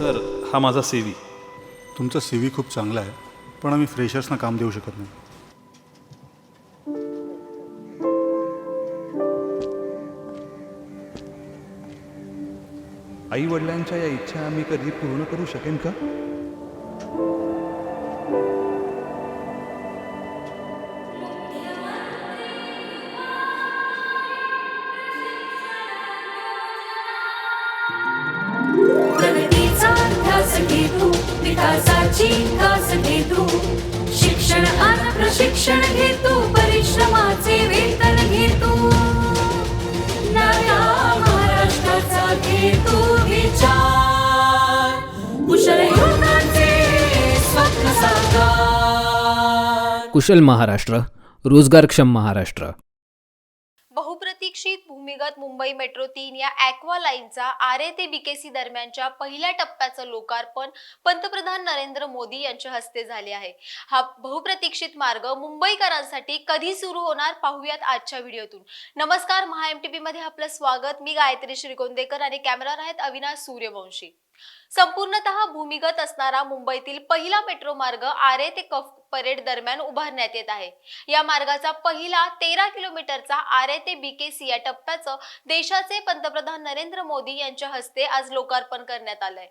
Sir हा माझा सेवी तुमचा सी व्ही खूप चांगला आहे पण आम्ही फ्रेशर्सना काम देऊ शकत नाही. आई वडिलांच्या या इच्छा मी कधी पूर्ण करू शकेन का? घे तू विकासाची कास घे तू शिक्षण आणि प्रशिक्षण घे तू परिश्रमाचे वेतन घे तू नव्या महाराष्ट्राचा घे तू विचार. कुशल युवकांचे स्वप्न साकार. कुशल महाराष्ट्र रोजगारक्षम महाराष्ट्र. बहुप्रतीक्षित भूमिगत मुंबई मेट्रो तीन या ॲक्वा लाईनचा आरे ते बीकेसी दरम्यानच्या पहिल्या टप्प्याचं लोकार्पण पंतप्रधान नरेंद्र मोदी यांच्या हस्ते झाले आहे. हा बहुप्रतीक्षित मार्ग मुंबईकरांसाठी कधी सुरू होणार पाहूयात आजच्या व्हिडिओतून. नमस्कार महा एमटीपी मध्ये आपलं स्वागत. मी गायत्री श्रीगोंदेकर आणि कॅमेरावर आहेत अविनाश सूर्यवंशी. संपूर्णतः भूमिगत असणारा मुंबईतील पहिला मेट्रो मार्ग आरे ते कफ परेड दरम्यान उभारण्यात येत आहे. या मार्गाचा पहिला तेरा किलोमीटरचा आरे ते बीकेसी या टप्प्याचं देशाचे पंतप्रधान नरेंद्र मोदी यांच्या हस्ते आज लोकार्पण करण्यात आलंय.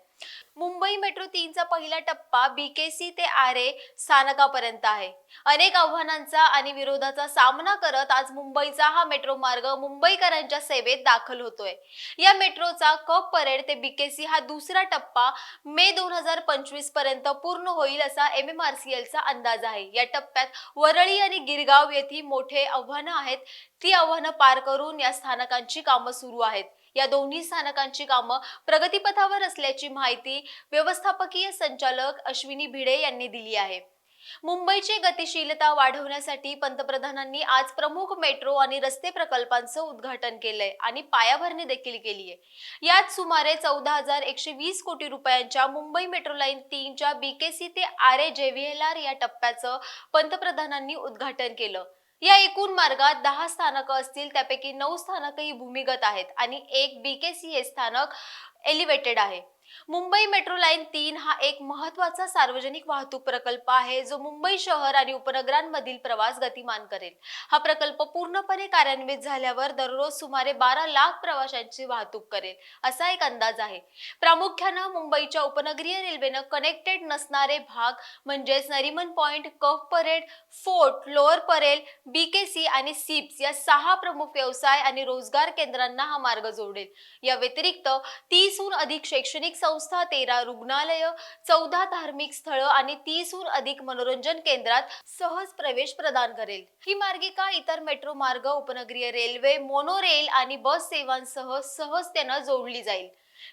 मुंबई मेट्रो तीनचा पहिला टप्पा बीकेसी ते आरे स्थानकापर्यंत आहे. अनेक आव्हानांचा आणि विरोधाचा सामना करत आज मुंबईचा हा मेट्रो मार्ग मुंबईकरांच्या सेवेत दाखल होतोय. या मेट्रोचा कप परेड ते बीकेसी हा दुसरा टप्पा मे दोन हजार पंचवीसपर्यंत पूर्ण होईल असा एम एम आर सी एलचा अंदाज आहे. या टप्प्यात वरळी आणि गिरगाव येथील मोठे आव्हानं आहेत. ती आव्हानं पार करून या स्थानकांची कामं सुरू आहेत. या दोन्ही स्थानकांची कामं प्रगतीपथावर असल्याची माहिती व्यवस्थापकीय संचालक अश्विनी भिडे यांनी दिली आहे. मुंबईची गतिशीलता वाढवण्यासाठी पंतप्रधानांनी आज प्रमुख मेट्रो आणि रस्ते प्रकल्पांचं उद्घाटन केलंय आणि पायाभरणी देखील केली आहे. यात सुमारे चौदा हजार एकशे वीस कोटी रुपयांच्या मुंबई मेट्रो लाईन तीनच्या बीकेसी ते आर ए जेव्हीएलआर या टप्प्याचं पंतप्रधानांनी उद्घाटन केलं. या एकूण मार्गात दहा स्थानकं असतील त्यापैकी नऊ स्थानकं ही भूमिगत आहेत आणि एक बीकेसी हे स्थानक एलिव्हेटेड आहे. मुंबई मेट्रो लाईन तीन हा एक महत्त्वाचा सार्वजनिक वाहतूक प्रकल्प आहे जो मुंबई शहर आणि उपनगरांमधील प्रवास गतिमान करेल. हा प्रकल्प पूर्णपणे कार्यान्वित झाल्यावर दररोज सुमारे बारा लाख प्रवाशांची वाहतूक करेल असा एक अंदाज आहे. प्रामुख्यानं मुंबईच्या उपनगरीय रेल्वेनं कनेक्टेड नसणारे भाग म्हणजेच Nariman point cuff parade fort lower Parel BKC आणि सिप्स या सहा प्रमुख व्यवसाय आणि रोजगार केंद्रांना हा मार्ग जोडेल. या व्यतिरिक्त तीसहून अधिक शैक्षणिक संस्था तेरा रुग्णालय चौदा धार्मिक स्थळं आणि तीसहून अधिक मनोरंजन केंद्रात सहज प्रवेश प्रदान करेल. ही मार्गिका इतर मेट्रो मार्ग उपनगरीय रेल्वे मोनो रेल आणि बस सेवांसह सहजतेनं जोडली जाईल?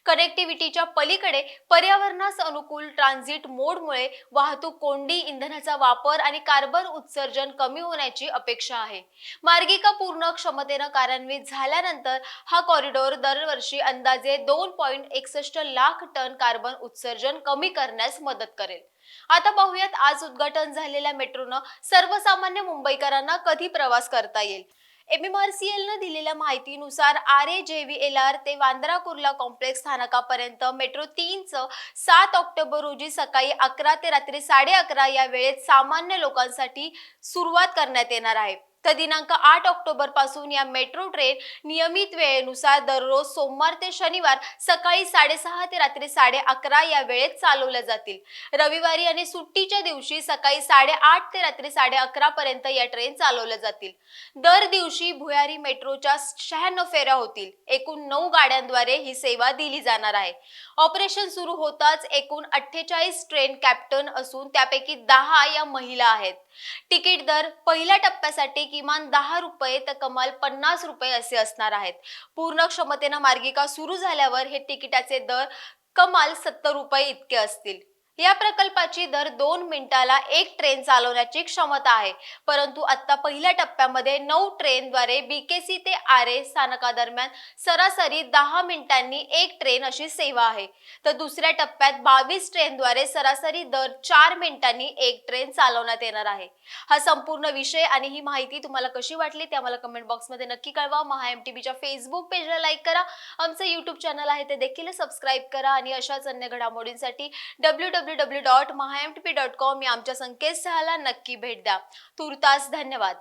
कनेक्टिव्हिटीच्या पलीकडे पर्यावरणास अनुकूल ट्रान्झिट मोडमुळे वाहतूक कोंडी इंधनाचा वापर आणि कार्बन उत्सर्जन कमी होण्याची अपेक्षा आहे. मार्गिका पूर्ण क्षमतेनं कार्यान्वित झाल्यानंतर हा कॉरिडॉर दरवर्षी अंदाजे दोन पॉईंट एकसष्ट लाख टन कार्बन उत्सर्जन कमी करण्यास मदत करेल. आता पाहूयात आज उद्घाटन झालेल्या मेट्रोनं सर्वसामान्य मुंबईकरांना कधी प्रवास करता येईल? एमएमआरसीएलनं न दिलेल्या माहितीनुसार आर ए जे व्ही एल आर ते वांद्रा कुर्ला कॉम्प्लेक्स स्थानकापर्यंत मेट्रो तीनचं सात ऑक्टोबर रोजी सकाळी अकरा ते रात्री साडे अकरा या वेळेत सामान्य लोकांसाठी सुरुवात करण्यात येणार आहे. तर दिनांक आठ ऑक्टोबरपासून या मेट्रो ट्रेन नियमित वेळेनुसार दररोज सोमवार ते शनिवार सकाळी साडेसहा ते रात्री साडे अकरा या वेळेत चालवल्या जातील. रविवारी आणि सुट्टीच्या दिवशी सकाळी साडेआठ ते रात्री साडे अकरा पर्यंत या ट्रेन चालवल्या जातील. दर दिवशी भुयारी मेट्रोच्या शहाण्णव फेऱ्या होतील. एकूण नऊ गाड्यांद्वारे ही सेवा दिली जाणार आहे. ऑपरेशन सुरू होताच एकूण अठ्ठेचाळीस ट्रेन कॅप्टन असून त्यापैकी दहा या महिला आहेत. तिकीट दर पहिल्या टप्प्यासाठी किमान दहा रुपये तर कमाल पन्नास रुपये असे असणार आहेत. पूर्ण क्षमतेनं मार्गिका सुरू झाल्यावर हे तिकिटाचे दर कमाल सत्तर रुपये इतके असतील. या प्रकल्पाची दर दोन मिनिटाला एक ट्रेन चालवण्याची क्षमता आहे. परंतु आता पहिल्या टप्प्यामध्ये नऊ ट्रेनद्वारे बीकेसी ते आरे स्थानकादरम्यान सरासरी दहा मिनिटांनी एक ट्रेन अशी सेवा आहे. तर दुसऱ्या टप्प्यात बावीस ट्रेनद्वारे सरासरी दर चार मिनिटांनी एक ट्रेन चालवण्यात येणार आहे. हा संपूर्ण विषय आणि ही माहिती तुम्हाला कशी वाटली ते आम्हाला कमेंट बॉक्समध्ये नक्की कळवा. महा एम टी बीच्या फेसबुक पेजला लाईक करा. आमचं यूट्यूब चॅनल आहे ते देखील सबस्क्राईब करा आणि अशाच अन्य घडामोडींसाठी W W W dot Maha M T P dot com या आमच्या संकेतस्थळाला नक्की भेट द्या. तुर्तास धन्यवाद.